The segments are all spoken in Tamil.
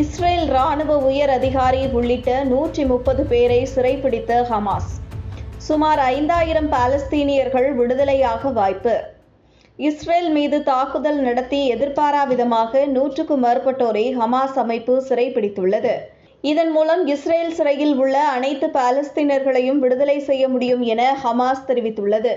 இஸ்ரேல் ராணுவ உயர் அதிகாரி உள்ளிட்ட நூற்றி முப்பது பேரை சிறைப்பிடித்த ஹமாஸ். சுமார் ஐந்தாயிரம் பாலஸ்தீனியர்கள் விடுதலையாக வாய்ப்பு. இஸ்ரேல் மீது தாக்குதல் நடத்தி எதிர்பாராவிதமாக நூற்றுக்கும் மேற்பட்டோரை ஹமாஸ் அமைப்பு சிறைப்பிடித்துள்ளது இதன் மூலம் இஸ்ரேல் சிறையில் உள்ள அனைத்து பாலஸ்தீனர்களையும் விடுதலை செய்ய முடியும் என ஹமாஸ் தெரிவித்துள்ளது.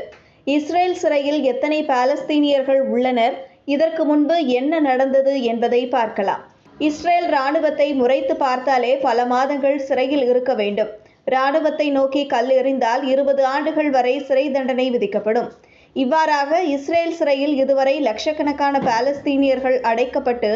இஸ்ரேல் சிறையில் எத்தனை பாலஸ்தீனியர்கள் உள்ளனர்? இதற்கு முன்பு என்ன நடந்தது என்பதை பார்க்கலாம். இஸ்ரேல் ராணுவத்தை முறைத்து பார்த்தாலே பல மாதங்கள் சிறையில் இருக்க வேண்டும். ராணுவத்தை நோக்கி கல் எறிந்தால் இருபது ஆண்டுகள் வரை சிறை தண்டனை விதிக்கப்படும். இவ்வாறாக இஸ்ரேல் சிறையில் இதுவரை லட்சக்கணக்கான பாலஸ்தீனியர்கள் அடைக்கப்பட்டு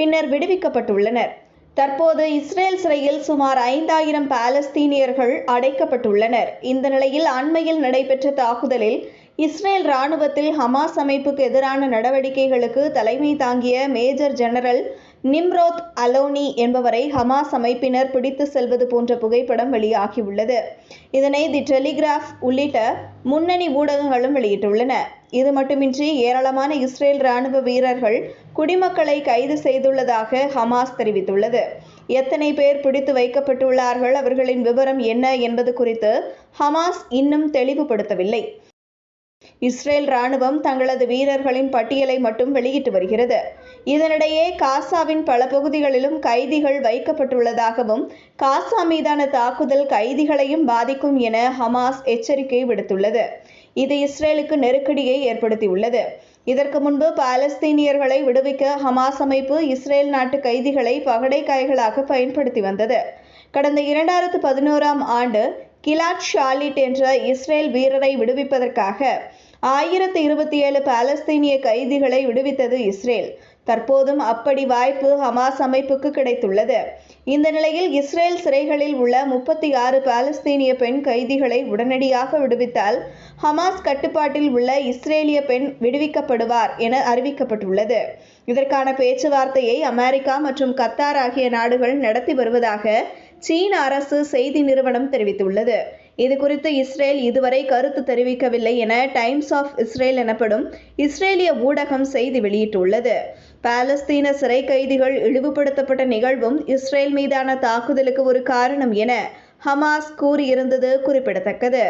பின்னர் விடுவிக்கப்பட்டுள்ளனர். தற்போது இஸ்ரேல் சிறையில் சுமார் ஐந்தாயிரம் பாலஸ்தீனியர்கள் அடைக்கப்பட்டுள்ளனர். இந்த நிலையில் அண்மையில் நடைபெற்ற தாக்குதலில் இஸ்ரேல் ராணுவத்தில் ஹமாஸ் அமைப்புக்கு எதிரான நடவடிக்கைகளுக்கு தலைமை தாங்கிய மேஜர் ஜெனரல் நிம்ரோத் அலோனி என்பவரை ஹமாஸ் அமைப்பினர் பிடித்து செல்வது போன்ற புகைப்படம் வெளியாகியுள்ளது. இதனை தி டெலிகிராஃப் உள்ளிட்ட முன்னணி ஊடகங்களும் வெளியிட்டுள்ளன. இது மட்டுமின்றி ஏராளமான இஸ்ரேல் ராணுவ வீரர்கள் குடிமக்களை கைது செய்துள்ளதாக ஹமாஸ் தெரிவித்துள்ளது. எத்தனை பேர் பிடித்து வைக்கப்பட்டுள்ளார்கள் அவர்களின் விவரம் என்ன என்பது குறித்து ஹமாஸ் இன்னும் தெளிவுபடுத்தவில்லை. இஸ்ரேல் ராணுவம் தங்களது வீரர்களின் பட்டியலை மட்டும் வெளியிட்டு வருகிறது. இதனிடையே காசாவின் பல பகுதிகளிலும் கைதிகள் வைக்கப்பட்டுள்ளதாகவும் காசா மீதான தாக்குதல் கைதிகளையும் பாதிக்கும் என ஹமாஸ் எச்சரிக்கை விடுத்துள்ளது. இது இஸ்ரேலுக்கு நெருக்கடியை ஏற்படுத்தியுள்ளது. இதற்கு முன்பு பாலஸ்தீனியர்களை விடுவிக்க ஹமாஸ் அமைப்பு இஸ்ரேல் நாட்டு கைதிகளை பகடை காய்களாக பயன்படுத்தி வந்தது. கடந்த இரண்டாயிரத்து பதினோராம் ஆண்டு கிலாட் ஷாலிட் என்ற இஸ்ரேல் வீரரை விடுவிப்பதற்காக ஆயிரத்தி இருபத்தி ஏழு பாலஸ்தீனிய கைதிகளை விடுவித்தது இஸ்ரேல். தற்போதும் அப்படி வாய்ப்பு ஹமாஸ் அமைப்புக்கு கிடைத்துள்ளது. இந்த நிலையில் இஸ்ரேல் சிறைகளில் உள்ள முப்பத்தி ஆறு பாலஸ்தீனிய பெண் கைதிகளை உடனடியாக விடுவித்தால் ஹமாஸ் கட்டுப்பாட்டில் உள்ள இஸ்ரேலிய பெண் விடுவிக்கப்படுவார் என அறிவிக்கப்பட்டுள்ளது. இதற்கான பேச்சுவார்த்தையை அமெரிக்கா மற்றும் கத்தார் ஆகிய நாடுகள் நடத்தி வருவதாக சீன அரசு செய்தி நிறுவனம் தெரிவித்துள்ளது. இது குறித்து இஸ்ரேல் இதுவரை கருத்து தெரிவிக்கவில்லை என டைம்ஸ் ஆஃப் இஸ்ரேல் எனப்படும் இஸ்ரேலிய ஊடகம் செய்தி வெளியிட்டுள்ளது. பாலஸ்தீன சிறை கைதிகள் இழிவுபடுத்தப்பட்ட நிகழ்வும் இஸ்ரேல் மீதான தாக்குதலுக்கு ஒரு காரணம் என ஹமாஸ் கூறியிருந்தது குறிப்பிடத்தக்கது.